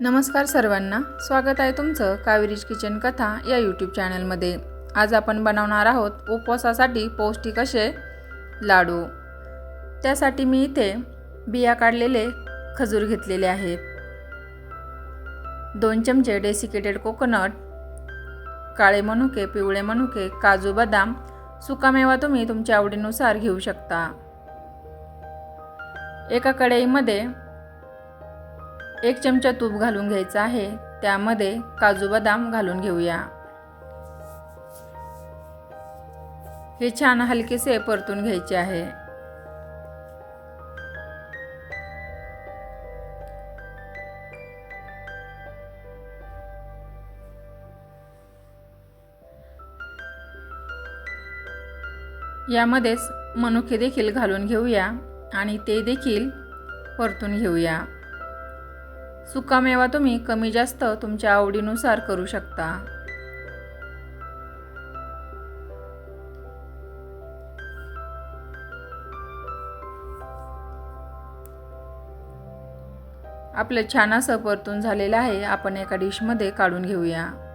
नमस्कार सर्वांना स्वागत आहे तुमचं कावेरीज किचन कथा या यूट्यूब चॅनलमध्ये आज आपण बनवणार आहोत उपवासासाठी पौष्टिक असे लाडू. त्यासाठी मी इथे बिया काढलेले खजूर घेतलेले आहेत दोन चमचे डेसिकेटेड कोकोनट काळे मनुके पिवळे मनुके काजू बदाम सुकामेवा तुम्ही तुमच्या आवडीनुसार घेऊ शकता. एका कढईमध्ये एक चमचा तूप घालून घ्यायचा आहे. त्यामध्ये काजू बदाम घालून घेऊया. हे छान हलकेसे परतून घ्यायचे आहे. यामध्येच मनुके देखील घालून घेऊया आणि ते देखील परतून घेऊया. सुकामेवा तुम्ही कमी जास्त तुमच्या आवडीनुसार करू शकता. आपलं छान असं परतून झालेलं आहे. आपण एका डिशमध्ये काढून घेऊया.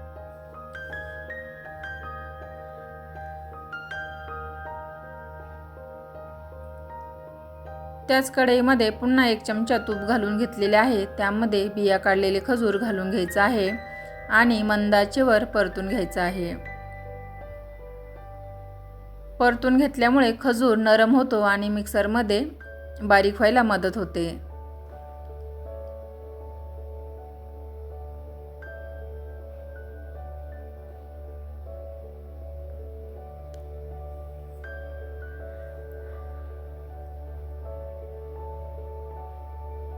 त्याच कढईमध्ये पुन्हा एक चमचा तूप घालून घेतलेले आहे. त्यामध्ये बिया काढलेले खजूर घालून घ्यायचं आहे आणि मंदाचेवर परतून घ्यायचं आहे. परतून घेतल्यामुळे खजूर नरम होतो आणि मिक्सरमध्ये बारीक व्हायला मदत होते.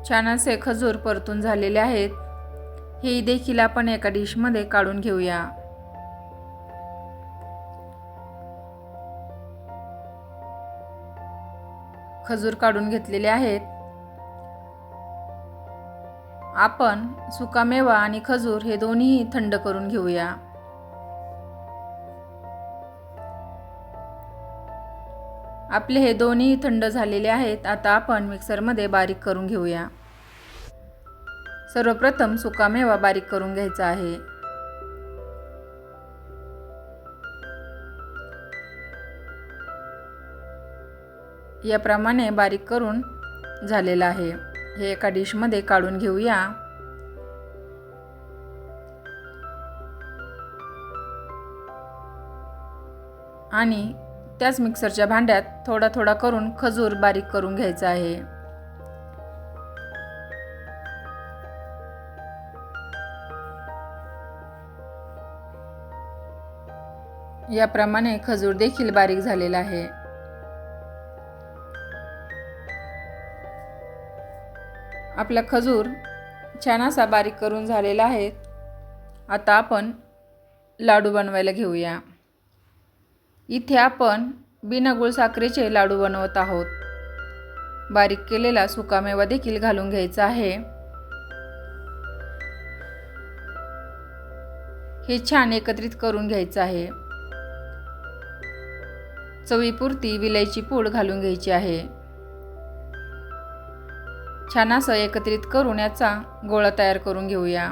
छान असे खजूर परतून झालेले आहेत. हे देखील आपण एका डिशमध्ये काढून घेऊया. खजूर काढून घेतलेले आहेत. आपण सुकामेवा आणि खजूर हे दोन्ही थंड करून घेऊया. आपले हे दोन्ही थंड झालेले आहेत आता आपण मिक्सरमध्ये बारीक करून घेऊया. सर्वप्रथम सुकामेवा बारीक करून घ्यायचा आहे. याप्रमाणे बारीक करून झालेलं आहे. हे एका डिशमध्ये काढून घेऊया. आणि त्याच मिक्सरच्या भांड्यात थोडा थोडा करून खजूर बारीक करून घ्यायचा आहे. याप्रमाणे खजूर देखील बारीक झालेला आहे. आपला खजूर छान असा बारीक करून झालेला आहे. आता आपण लाडू बनवायला घेऊया. इथे आपण बिना गुळसाखरेचे लाडू बनवत आहोत. बारीक केलेला सुकामेवा देखील घालून घ्यायचा आहे. हे छान एकत्रित करून घ्यायचं आहे. चवीपुरती विलायची पूड घालून घ्यायची आहे. छान असं एकत्रित करून याचा गोळा तयार करून घेऊया.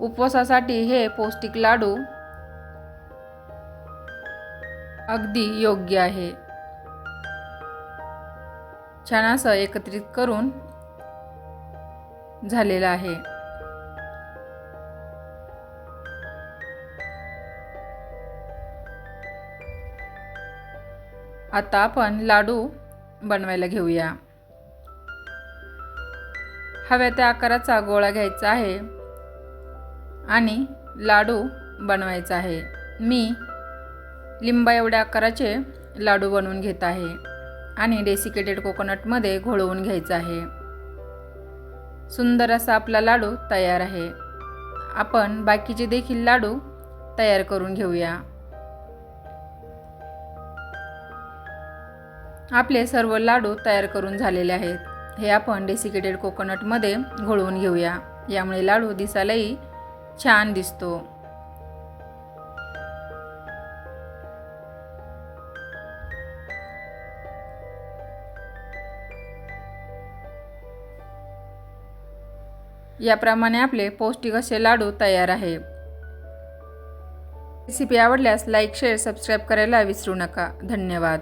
उपवासासाठी हे पौष्टिक लाडू अगदी योग्य आहे. छान असं एकत्रित करून झालेलं आहे. आता आपण लाडू बनवायला घेऊया. हव्या त्या आकाराचा गोळा घ्यायचा आहे आणि लाडू बनवायचा आहे. मी लिंबा एवढ्या आकाराचे लाडू बनवून घेत आहे आणि डेसिकेटेड कोकोनटमध्ये घोळवून घ्यायचं आहे. सुंदर असा आपला लाडू तयार आहे. आपण बाकीचे देखील लाडू तयार करून घेऊया. आपले सर्व लाडू तयार करून झालेले आहेत. हे आपण डेसिकेटेड कोकोनटमध्ये घोळवून घेऊया. यामुळे लाडू दिसायलाही छान दिसतो. याप्रमाणे आपले पौष्टिक असे लाडू तयार आहे. रेसिपी आवडल्यास लाईक शेअर सबस्क्राईब करायला विसरू नका. धन्यवाद.